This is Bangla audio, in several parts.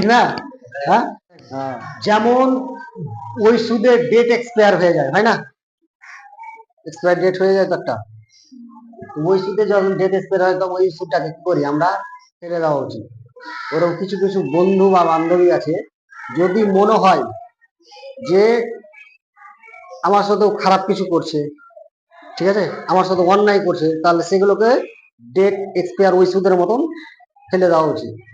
ঠিক না? হ্যাঁ? যেমন ওই সুদের ডেট এক্সপায়ার হয়ে যায় হয় না? এক্সপায়ার ডেট হয়ে যায় তো একটা। ওই সুদে যখন ডেট এক্সপায়ার হয়, তখন ওই সুদটাকে কি করি আমরা? ফেলে দেওয়া উচিত। ওরকম কিছু কিছু বন্ধু বা বান্ধবী আছে, যদি মনে হয় যে আমার সাথেও খারাপ কিছু করছে, ঠিক আছে? আমার সাথে অন্যায় করছে, তাহলে সেগুলোকে ডেট এক্সপায়ার ওই সুদের মতন ফেলে দেওয়া উচিত।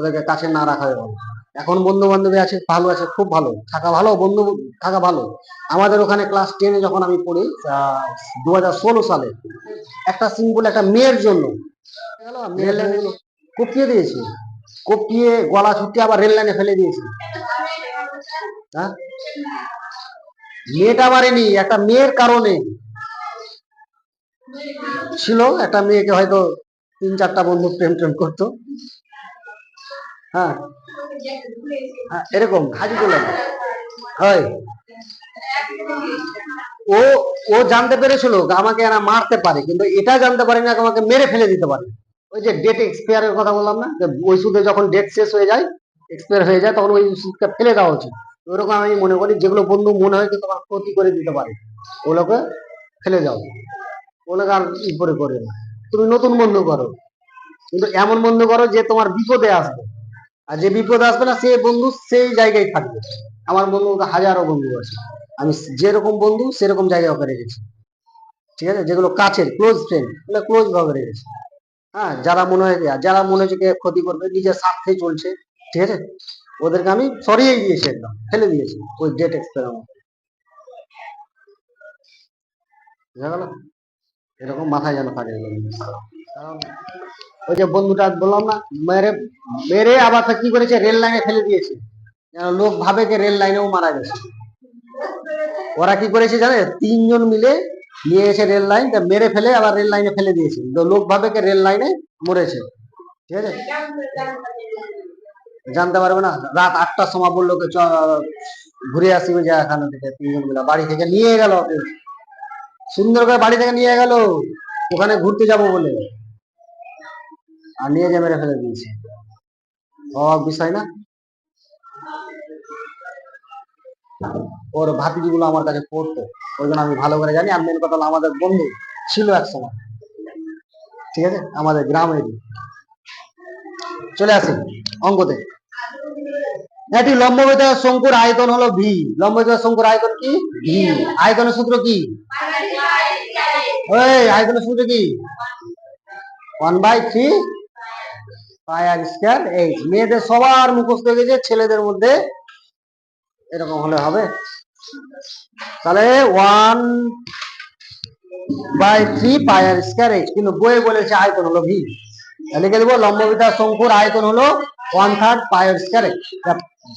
ওদেরকে কাছে না রাখাই ভালো এখন বন্ধু বান্ধবী আছে, ভালো আছে, খুব ভালো। থাকা ভালো, বন্ধু, থাকা ভালো। আমাদের ওখানে ক্লাস টেনে যখন আমি পড়ি দু হাজার ষোলো সালে, একটা সিম্পল একটা মেয়ের জন্য। রেল লাইনে কপিয়ে দিয়েছে। কপিয়ে গলা ছুটি আবার রেল লাইনে ফেলে দিয়েছে। হ্যাঁ? মেয়েটা মারেনি একটা মেয়ের কারণে ছিল। একটা মেয়েকে হয়তো তিন চারটা বন্ধু প্রেম প্রেম করতো। হ্যাঁ। হ্যাঁ, এরকম হাজি হয়। ও ও জানতে পেরেছিল আমাকে এরা মারতে পারে কিন্তু এটা জানতে পারে না আমাকে মেরে ফেলে দিতে পারে। ওই যে ডেট এক্সপায়ারের কথা বললাম না ওই সুদে যখন ডেট শেষ হয়ে যায় এক্সপায়ার হয়ে যায় তখন ওই সুদটা ফেলে দেওয়া উচিত। ওরকম আমি মনে করি যেগুলো বন্ধু মনে হয় তোমার ক্ষতি করে দিতে পারে ওগুলোকে ফেলে যাও ওগুলোকে আর ই করে করে না। তুমি নতুন বন্ধু করো। কিন্তু এমন বন্ধু করো যে তোমার বিপদে আসবে। আর যে বিপদ আসবে না, সে বন্ধু সেই জায়গায় থাকবে। আমার বন্ধু হাজারো বন্ধু আছে। আমি যেরকম বন্ধু, সেরকম জায়গায় ওকে রেখেছি। ঠিক আছে? যেগুলো কাছের ক্লোজ ফ্রেন্ড ওগুলো ক্লোজ ভাবে রেখেছি। হ্যাঁ যারা মনে হয়, যারা মনে হচ্ছে ক্ষতি করবে, নিজের স্বার্থে চলছে। ঠিক আছে? ওদেরকে আমি সরিয়ে দিয়েছি একদম, ফেলে দিয়েছি ওই ডেট গেল? এরকম মাথায় যেন থাকে। কারণ ওই যে বন্ধুটা বললাম না, মেরে মেরে আবার কি করেছে রেল লাইনে ফেলে দিয়েছে। লোক ভাবে যে রেল লাইনেও মারা গেছে। ওরা কি করেছে জানে? তিনজন মিলে নিয়ে এসে রেল লাইন মেরে ফেলে আবার রেল লাইনে ফেলে দিয়েছে। লোক ভাবে যে রেল লাইনে মরেছে। ঠিক আছে? জানতে পারবে না? রাত আটটার সময় বলল ঘুরে আসি ওই জায়গাখানা থেকে। তিনজন মিলে বাড়ি থেকে নিয়ে গেল। সুন্দর করে বাড়ি থেকে নিয়ে গেল। ওখানে ঘুরতে যাব বলে। আর নিয়ে যে মেরে ফেলে দিয়েছে। অবাক বিষয় না। ওর ভাতিজি গুলো আমার কাছে পড়তো। ওই জন্য আমি ভালো করে জানি। আর মেন কথা আমাদের বন্ধু ছিল এক সময়। ঠিক আছে? আমাদের গ্রামের চলে আসি অঙ্কতে। একটি লম্ববিত শঙ্কুর আয়তন হলো ভি। লম্ববিত শঙ্কুর আয়তন কি? ভি। আয়তনের সূত্র কি? ওই আয়তনের সূত্র কি? One by three pi R H মেয়েদের সবার মুখস্থ হয়ে গেছে, ছেলেদের মধ্যে এরকম হলে হবে। তাহলে one by three pi R square H কিন্তু বইয়ে বলেছে আয়তন হলো ভি। লিখে দেবো লম্ববিতা শঙ্কুর আয়তন হলো ওয়ান থার্ড স্কোয়ার এইচ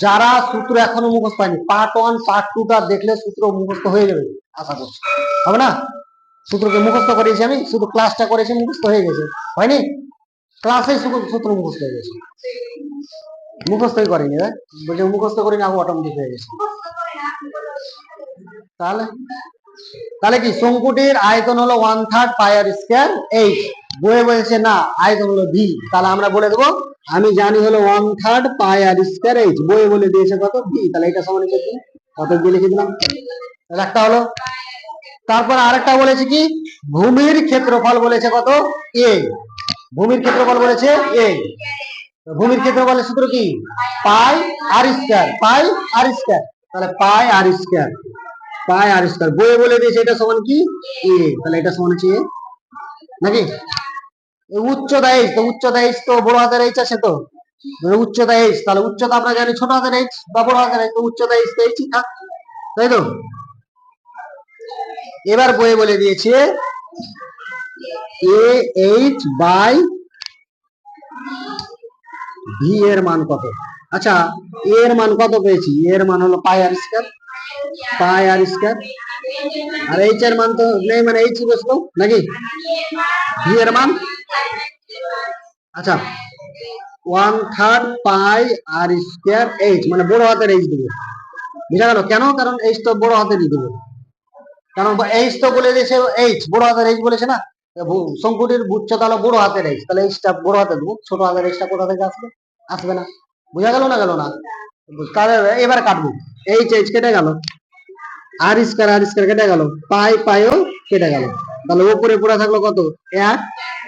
যারা সূত্র এখনও মুখস্থ হয়নি পার্ট ওয়ান পার্ট টু টা দেখলে সূত্র মুখস্থ হয়ে যাবে, আশা করছি। হবে না? সূত্রকে মুখস্থ করেছি আমি, শুধু ক্লাসটা করেছি, মুখস্থ হয়ে গেছে। হয়নি? ক্লাসে সূত্র মুখস্থ হয়ে গেছে? মুখস্থই করিনি রে বলছে মুখস্থ করিনি আমি অটোমেটিক হয়ে গেছে। তাহলে? তাহলে কি, শঙ্কুটির আয়তন হলো one third pi R square H বইয়ে বলছে, না, আয়তন হলো ভি তাহলে আমরা বলে দেবো, আমি জানি হলো one third pi R square H বইয়ে বলে দিয়েছে কত? ভি তাহলে এটা সমান কি কত দিয়ে লিখে দিলাম? একটা হলো। তারপর আরেকটা বলেছে কি? ভূমির ক্ষেত্রফল বলেছে কত? এ ভূমির ক্ষেত্রফল বলেছে এ ভূমির ক্ষেত্রফলের সূত্র কি? পাই R square pi R square তাহলে পাই R square pi R square বইয়ে বলে দিয়েছে এটা সমান কি? এ তাহলে এটা সমান হচ্ছে এ নাকি? উচ্চতা এইচ তো উচ্চতা এইচ তো বড় হাতের এইচ আছে তো? উচ্চতা এইচ তাহলে উচ্চতা আমরা জানি ছোট হাতের এইচ বা বড় হাতের এইচ তো উচ্চতা এইচ তো এইচই থাক। তাই তো? এবার বইয়ে বলে দিয়েছে এ এইচ বাই ভি এর মান কত? আচ্ছা এ এর মান কত পেয়েছি? এ এর মান হলো pi R square pi R square আর এইচ এর মান তো নেই মানে এইচ বসল নাকি? ভি এর মান। আচ্ছা one third pi R square H মানে বড় হাতের এইচ দেবো। বুঝা গেল? কেন? কারণ এইচ তো বড় হাতেরই দেবো। কারণ এইচ তো বলে দিয়েছে এইচ বড় হাতের এইচ বলেছে না? শঙ্কুটির উচ্চতা হলো বড় হাতের এইচ তাহলে এইচটা বড় হাতে দেবো। ছোট হাতের এইচটা কোথা থেকে আসবে? আসবে না। বোঝা গেল না গেল না? তাহলে এবার কাটবো। এইচ এইচ কেটে গেল। আর স্কয়ার আর স্কয়ার কেটে গেল। পাই পাইও কেটে গেল। তাহলে উপরে পড়ে থাকল কত? এক।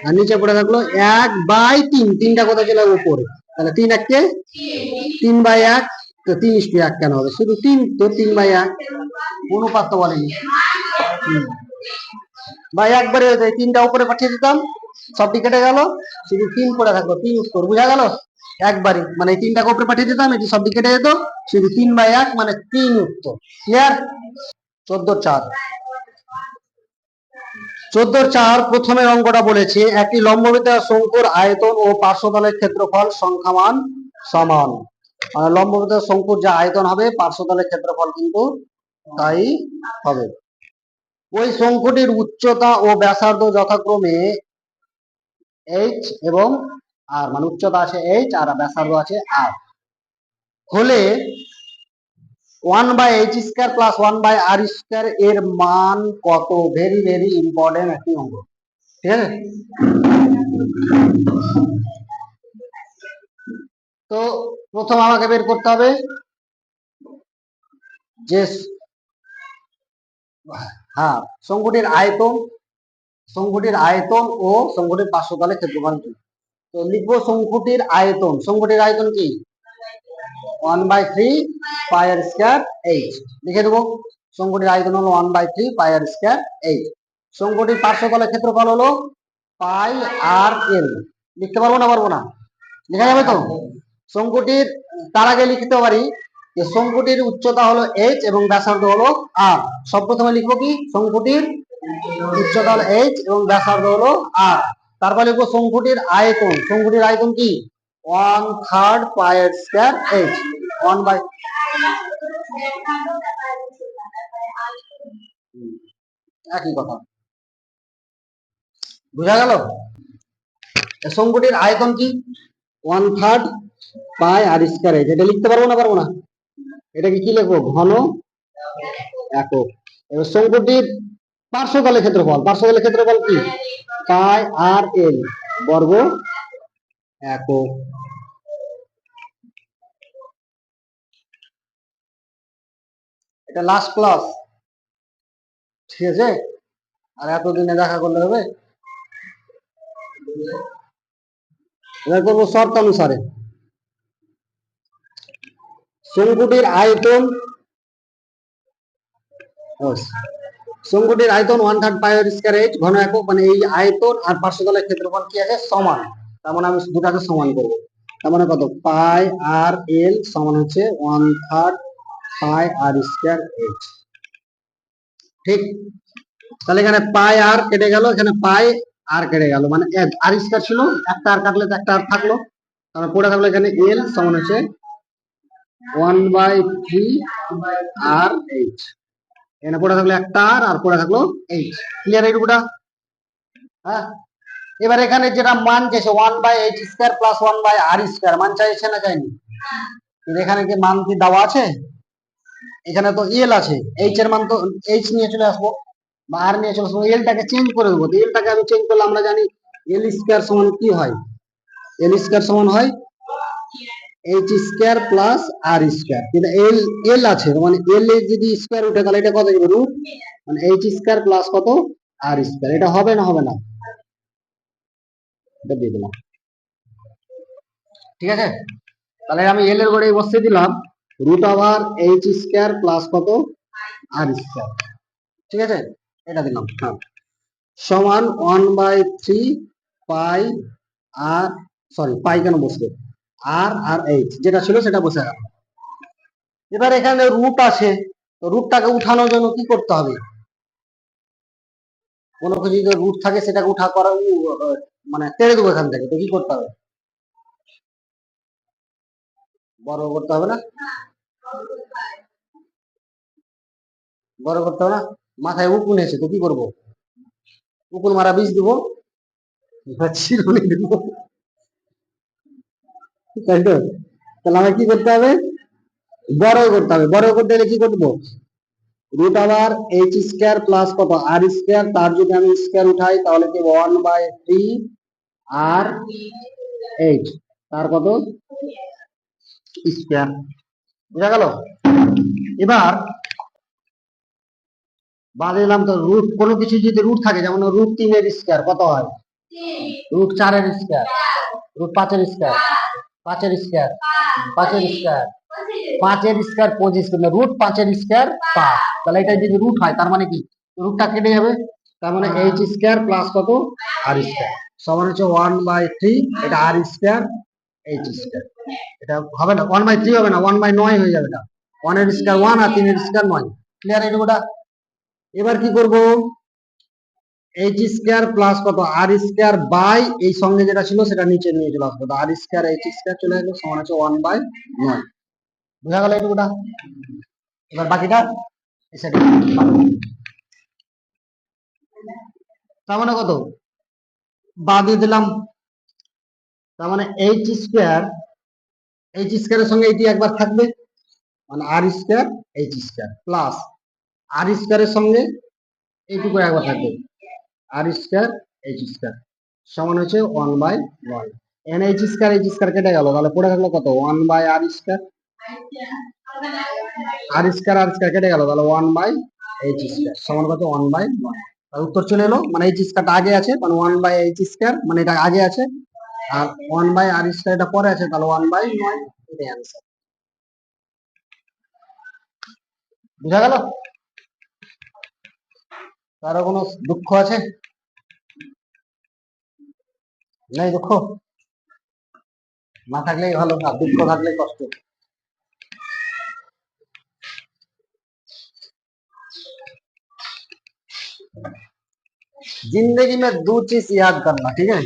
আর নিচে পড়ে থাকল এক বাই তিন। তিনটা কোথায় চলে উপরে। তাহলে তিন এককে? তিন বাই এক। তো তিন ইস্টু এক কেন হবে? শুধু তিন। তো তিন বাই এক। অনুপাত তো বলেনি। বাই একবারে তিনটা উপরে পাঠিয়ে দিতাম সবটি কেটে গেল, শুধু তিন পড়ে থাকল, তিন উত্তর বুঝা গেল? একবারই মানে এই তিনটাকে উপরে পাঠিয়ে দিতাম এটি সবটি কেটে যেত, শুধু তিন বাই এক মানে তিন উত্তর ক্লিয়ার চোদ্দ চার। চোদ্দ চার প্রথমের অঙ্কটা বলেছে, একটি লম্ববিতা শঙ্কুর আয়তন ও পার্শ্বতলের ক্ষেত্রফল সংখ্যামান সমান। মানে লম্ববিতা শঙ্কুর যা আয়তন হবে, পার্শ্বতলের ক্ষেত্রফল কিন্তু তাই হবে। ওই শঙ্কুটির উচ্চতা ও ব্যাসার্ধ যথাক্রমে এইচ এবং আর মানে উচ্চতা আছে এইচ আর ব্যাসার্ধ আছে আর হলে one by H square plus one by R square এর মান কত? ভেরি ভেরি ইম্পর্টেন্ট একটি অঙ্ক। ঠিক আছে? তো প্রথম আমাকে বের করতে হবে যে হ্যাঁ শঙ্কুটির আয়তন শঙ্কুটির আয়তন ও শঙ্কুটির পার্শ্বতলের ক্ষেত্রফল কি? তো লিখব শঙ্কুটির আয়তন। শঙ্কুটির আয়তন কি? One by three pi R square H লিখে দেবো শঙ্কুটির আয়তন হলো one by three pi R square H শঙ্কুটির পার্শ্বতলের ক্ষেত্রফল হলো পাই আর এল লিখতে পারব না পারব না? লেখা যাবে তো? শঙ্কুটির তার আগে লিখতে পারি শঙ্কুটির উচ্চতা হলো এইচ এবং ব্যাসার্ধ হলো আর সব প্রথমে লিখব কি? শঙ্কুটির উচ্চতা হলো এইচ এবং ব্যাসার্ধ হলো আর তারপর লিখব শঙ্কুটির আয়তন। শঙ্কুটির আয়তন কি? One third pi R square H one by একই কথা। বোঝা গেল? শঙ্কুটির আয়তন কি? One third pi R square H এটা লিখতে পারব না পারব না? এটাকে কি লিখব ঘন একক। এবার শঙ্কুটির পার্শ্বতলের ক্ষেত্রফল। পার্শ্বতলের ক্ষেত্রফল কি? পাই আর এল বর্গ একক। এটা লাস্ট ক্লাস ঠিক আছে? আর এতদিনে দেখা করলে হবে? এবার করব শর্ত অনুসারে শঙ্কুটির আয়তন শঙ্কুটির আয়তন one third pi R square H ঘন একক মানে এই আয়তন আর পার্শ্বতলের ক্ষেত্রফল কি আছে? সমান। তার মানে আমি দুটাকে সমান করব। তার মানে কত? পাই আর এল সমান হচ্ছে one third pi R square H ঠিক? তাহলে এখানে পাই আর কেটে গেল, এখানে পাই আর কেটে গেল। মানে আর স্কয়ার ছিল, একটা আর কাটলে তো একটা আর থাকল। তাহলে পড়ে থাকল এখানে এল সমান হচ্ছে one by three R H এখানে পড়ে থাকল একটা আর আর পড়ে থাকল এইচ ক্লিয়ার এইটুকুটা হ্যাঁ? এবার এখানে যেটা মান চাইছে, one by H square plus one by R square, মান চাইছে না চাইনি? এখানে কি মান কি দেওয়া আছে? এখানে তো এল আছে। এইচ এর মান তো এইচ নিয়ে চলে আসব, বা আর নিয়ে চলে আসব। এলটাকে চেঞ্জ করে দেবো। এলটাকে আমি চেঞ্জ করলে আমরা জানি এল স্কোয়ার সমান কি হয়? এল স্কোয়ার সমান হয় H square plus R square কিন্তু এল এল আছে মানে এল এর যদি স্কোয়ার উঠে, তাহলে এটা কত যাবে রুট মানে এইচ স্কোয়ার প্লাস কত? আর স্কোয়ার এটা হবে না হবে না? এটা দিয়ে দিলাম। ঠিক আছে? তাহলে আমি এল এর গড়ে বসিয়ে দিলাম। রুট আবার এইচ স্কোয়ার প্লাস কত? আর স্কোয়ার ঠিক আছে? এটা দিলাম হ্যাঁ। সমান one by three pi R sorry pi কেন বসবে? আর আর এইচ যেটা ছিল সেটা বসে গেল। এবার এখানে রুট আছে। তো রুটটাকে উঠানোর জন্য কি করতে হবে? কোনো কিছু যদি রুট থাকে, সেটাকে উঠা করা মানে তেড়ে দেবো এখান থেকে। তো কি করতে হবে? বড় করতে হবে না? বড় করতে হবে না? মাথায় উকুন এসে, তো কি করব? উকুন মারা বীজ দিব? এবার দিব। তাই তো তাহলে আমাকে কি করতে হবে? বড় করতে হবে। বড় করতে গেলে কি করব? রুট আবার এইচ স্কোয়ার প্লাস কত? আর স্কোয়ার তার যদি আমি স্কোয়ার উঠাই তাহলে কি one by three R H তার কত? স্কোয়ার বুঝা গেল? এবার বাদ দিলাম তো রুট কোনো কিছু যদি রুট থাকে যেমন রুট তিনের স্কোয়ার কত হয়? রুট চারের স্কোয়ার রুট পাঁচের স্কোয়ার পাঁচের স্কোয়ার পাঁচের স্কোয়ার পাঁচের। স্কোয়ার পঁচিশ রুট পাঁচের স্কোয়ার পাঁচ। তাহলে এটা যদি রুট হয় তার মানে কি? রুটটা কেটে যাবে। তার মানে এইচ স্কোয়ার প্লাস কত? R square. সমান হচ্ছে ওয়ান বাই থ্রি এটা আর স্কোয়ার এইচ স্কোয়ার। এটা হবে না ওয়ান বাই থ্রি হবে না ওয়ান বাই নয় হয়ে যাবে এটা। ওয়ানের স্কোয়ার ওয়ান আর তিনের স্কোয়ার নয় ক্লিয়ার এটুকুটা এবার কি করব? এইচ স্কোয়ার প্লাস কত? আর স্কোয়ার বাই এই সঙ্গে যেটা ছিল সেটা নিচে নিয়ে চলে আসবে। আর স্কোয়ার এইচ স্কোয়ার চলে আসবে সমান হচ্ছে ওয়ান বাই নয় বোঝা গেল এটুকুটা এবার বাকিটা? তার মানে কত? বাদ দিয়ে দিলাম। তার মানে এইচ স্কোয়ার এইচ স্কোয়ারের সঙ্গে এটি একবার থাকবে। মানে R square H square plus R স্কোয়ারের সঙ্গে এইটুকু একবার থাকবে। আর স্কোয়ার এইচ স্কোয়ার সমান হচ্ছে one by one N H square H square কেটে গেল, তাহলে পড়ে থাকল কত? One by R square R square R square কেটে গেল, তাহলে ওয়ান বাই এইচ স্কোয়ার সমান কত? ওয়ান বাই ওয়ান উত্তর চলে এলো মানে এইচ স্কোয়ারটা আগে আছে মানে ওয়ান বাই এইচ স্কোয়ার মানে এটা আগে আছে, আর ওয়ান বাই আর স্কোয়ার এটা পরে আছে, তাহলে ওয়ান বাই নয় এটাই অ্যান্সার বুঝা গেল? কারো কোনো দুঃখ আছে নাই দুঃখ না থাকলেই ভালো আর দুঃখ থাকলে কষ্ট जिंदगी में दो चीज याद करना ठीक है